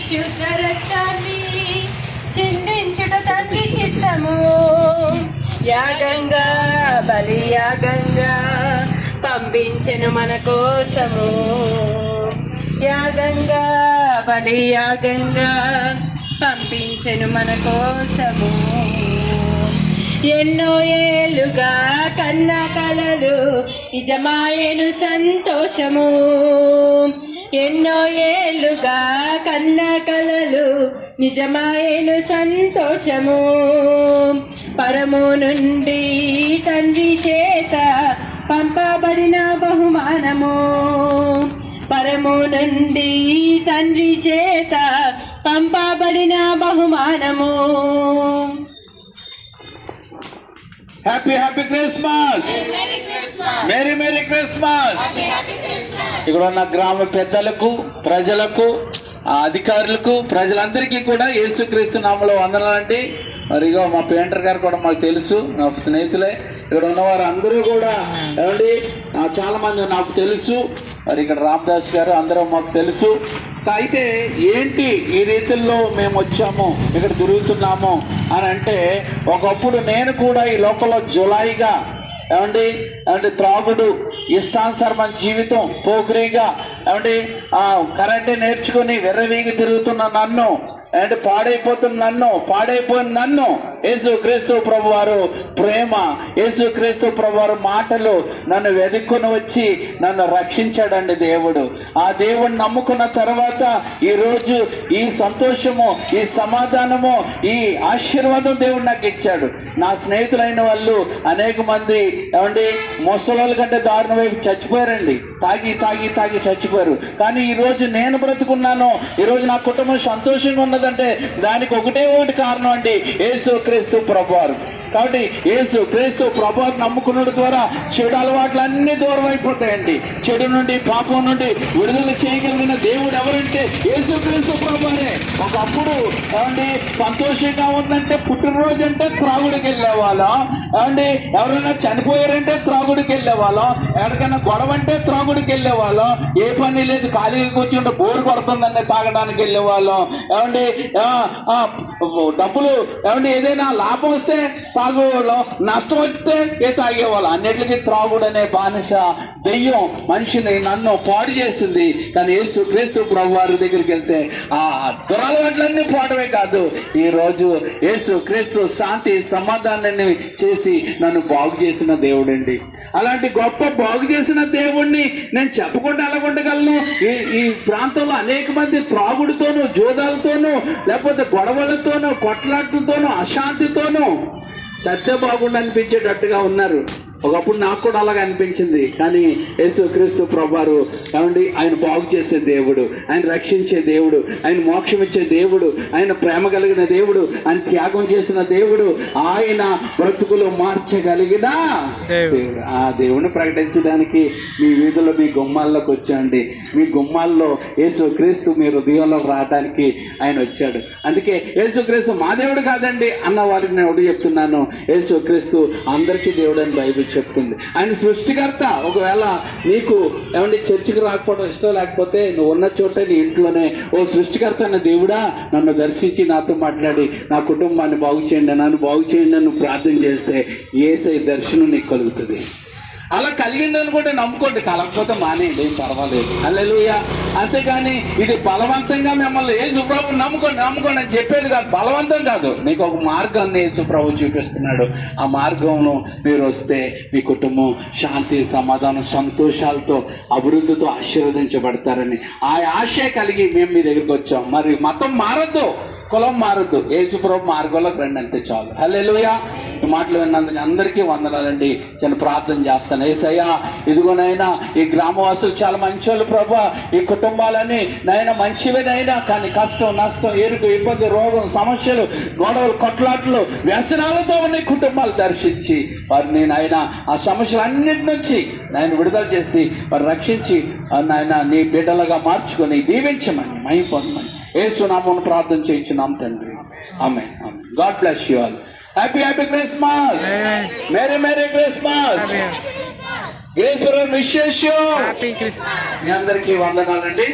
శుద్ధ రక్తాన్ని చిందించుట తండ్రి చిత్తము యాగంగా బలి యాగంగా పంపించెను మన కోసము. యాగంగా బలి యాగంగా పంపించెను మన కోసము. ఎన్నో ఏళ్ళుగా కన్న కలలు నిజమాయను సంతోషము. ఎన్నో ఏళ్ళుగా కన్న కలలు నిజమాయను సంతోషము. పరము నుండి తండ్రి చేత పంపబడిన బహుమానము. పరము నుండి తండ్రి చేత పంపబడిన బహుమానము. Happy happy Christmas merry merry Christmas ఇక్కడ ఉన్న గ్రామ పెద్దలకు ప్రజలకు అధికారులకు ప్రజలందరికీ కూడా యేసుక్రీస్తు నామలో వందనాలండి మరి ఇగో మా పెయింటర్ గారు కూడా మాకు తెలుసు నా స్నేహితులే. ఇక్కడ ఉన్నవారు అందరూ కూడా ఏమండి? చాలా మంది నాకు తెలుసు. మరి ఇక్కడ రామదాస్ గారు అందరూ మాకు తెలుసు. అయితే ఏంటి ఈ రీతిల్లో మేము వచ్చాము ఇక్కడ తిరుగుతున్నాము అని అంటే ఒకప్పుడు నేను కూడా ఈ లోకంలో జులాయిగా ఏమండి? ఏమంటే త్రాగుడు ఇష్టానుసరమైన జీవితం పోకిరీగా ఏమంటే ఆ కరెంటే నేర్చుకుని వెర్రవీగి తిరుగుతున్న నన్ను అంటే పాడైపోతున్న నన్ను పాడైపోయిన నన్ను యేసు క్రీస్తు ప్రభు వారు ప్రేమ యేసు క్రీస్తు ప్రభు వారు మాటలు నన్ను వెతుక్కుని వచ్చి నన్ను రక్షించాడండి దేవుడు. ఆ దేవుడు నమ్ముకున్న తర్వాత ఈ రోజు ఈ సంతోషము ఈ సమాధానము ఈ ఆశీర్వాదం దేవుడు నాకు ఇచ్చాడు. నా స్నేహితులైన వాళ్ళు అనేక మంది ఏమండి ముసలోళ్ళ కంటే దారుణ వైపు చచ్చిపోయారండి. తాగి తాగి తాగి చచ్చిపోయారు. కానీ ఈరోజు నేను బ్రతుకున్నాను ఈరోజు నా కుటుంబం సంతోషంగా ఉన్నదంటే దానికి ఒకటే ఒకటి కారణం అండి యేసు క్రీస్తు ప్రభువారు. కాబట్టి ఏసు క్రీస్తు ప్రభు నమ్ముకున్నడు ద్వారా చెడు అలవాట్లు దూరం అయిపోతాయండి చెడు నుండి పాపం నుండి విడుదల చేయగలిగిన దేవుడు ఎవరంటే యేసు క్రీస్తు ప్రభునే ఒకప్పుడు ఏమండి సంతోషంగా ఉందంటే పుట్టినరోజు అంటే త్రాగుడికి వెళ్ళేవాళ్ళం ఏమండి ఎవరైనా చనిపోయారంటే త్రాగుడికి వెళ్ళేవాళ్ళం ఎవరికైనా గొడవ అంటే త్రాగుడికి వెళ్ళేవాళ్ళం ఏ పని లేదు ఖాళీగా కూర్చుంటే బోరు కొడుతుందని తాగడానికి వెళ్ళేవాళ్ళం ఏమండి డబ్బులు ఏమండి ఏదైనా లాభం వస్తే తాగేవాళ్ళం నష్టం వస్తే ఏ తాగేవాళ్ళం అన్నిటికీ త్రాగుడనే బానిస దెయ్యం మనిషిని నన్ను పాడు చేసింది. కానీ యేసు క్రీస్తు ప్రభు వారి దగ్గరికి వెళ్తే ఆ దురలవాట్లన్నీ పాడవే కాదు. ఈ రోజు యేసు క్రీస్తు శాంతి సమాధానాన్ని చేసి నన్ను బాగు చేసిన దేవుడండి. అలాంటి గొప్ప బాగు చేసిన దేవుణ్ణి నేను చెప్పకుండా ఎలా ఉండగలను ఈ ఈ ప్రాంతంలో అనేక మంది త్రాగుడితోనూ జోదాలతోనూ లేకపోతే గొడవలతోనూ కొట్లాట్లతోనూ అశాంతితోనూ సత్య బాగుండి అనిపించేటట్టుగా ఉన్నారు. ఒకప్పుడు నాకు కూడా అలాగ అనిపించింది. కానీ యేసు క్రీస్తు ప్రభువారు ఏమండి ఆయన బాగు చేసే దేవుడు ఆయన రక్షించే దేవుడు ఆయన మోక్షం ఇచ్చే దేవుడు ఆయన ప్రేమ కలిగిన దేవుడు ఆయన త్యాగం చేసిన దేవుడు ఆయన బ్రతుకులు మార్చగలిగిన దేవుడు. ఆ దేవుని ప్రకటించడానికి మీ వీధుల్లో మీ గుమ్మాల్లోకి వచ్చాండి. మీ గుమ్మాల్లో యేసు క్రీస్తు మీ హృదయంలోకి రావడానికి ఆయన వచ్చాడు. అందుకే యేసు క్రీస్తు మా దేవుడు కాదండి అన్న వారికి నేను చెప్తున్నాను. యేసు క్రీస్తు అందరికీ దేవుడు అని బైబిల్ చెప్తుంది. ఆయన సృష్టికర్త. ఒకవేళ నీకు ఏమంటే చర్చికి రాకపోవడం ఇష్టం లేకపోతే నువ్వు ఉన్న చోటే నీ ఇంట్లోనే. ఓ సృష్టికర్త అన్న దేవుడా నన్ను దర్శించి నాతో మాట్లాడి నా కుటుంబాన్ని బాగు చేయండి నన్ను బాగు చేయండి నన్ను ప్రార్థన చేస్తే ఏసై దర్శనం నీకు కలుగుతుంది. అలా కలిగింది కూడా నమ్ముకోండి. కలగకపోతే మానేయండి ఏం పర్వాలేదు. అల్లెలుయ అంతేకాని ఇది బలవంతంగా మిమ్మల్ని ఏ సుప్రభు నమ్ముకోండి నమ్ముకోండి అని చెప్పేది కాదు బలవంతం కాదు. నీకు ఒక మార్గాన్ని సుప్రభు చూపిస్తున్నాడు. ఆ మార్గంలో మీరు వస్తే మీ కుటుంబం శాంతి సమాధానం సంతోషాలతో అభివృద్ధితో ఆశీర్వదించబడతారని. ఆ ఆశ కలిగి మేము మీ దగ్గరికి వచ్చాం. మరి మతం మారద్దు కులం మారద్దు. యేసుప్రభు మార్గంలోకి రండి అంతే చాలు. హల్లెలూయా. మాటలు విన్నందుకు అందరికీ వందనాలండి. నేను ప్రార్థన చేస్తాను. ఏసయ్యా ఇదిగోనైనా ఈ గ్రామవాసులు చాలా మంచోళ్ళు ప్రభా. ఈ కుటుంబాలన్నీ నైనా మంచివేనైనా కానీ కష్టం నష్టం ఎరుకు ఇబ్బంది రోగం సమస్యలు గొడవలు కొట్లాట్లు వ్యసనాలతో ఉన్న కుటుంబాలు దర్శించి. వారిని నాయన ఆ సమస్యలన్నిటి నుంచి నాయన విడుదల చేసి వారు రక్షించి నాయన నీ బిడ్డలుగా మార్చుకొని దీవించమని మై పొందమని సునామను ప్రార్థన చేయించున్నాం తండ్రి. ఆమె God bless you all. Happy happy Christmas merry merry Christmas grace you మీ అందరికీ వందనాలండి.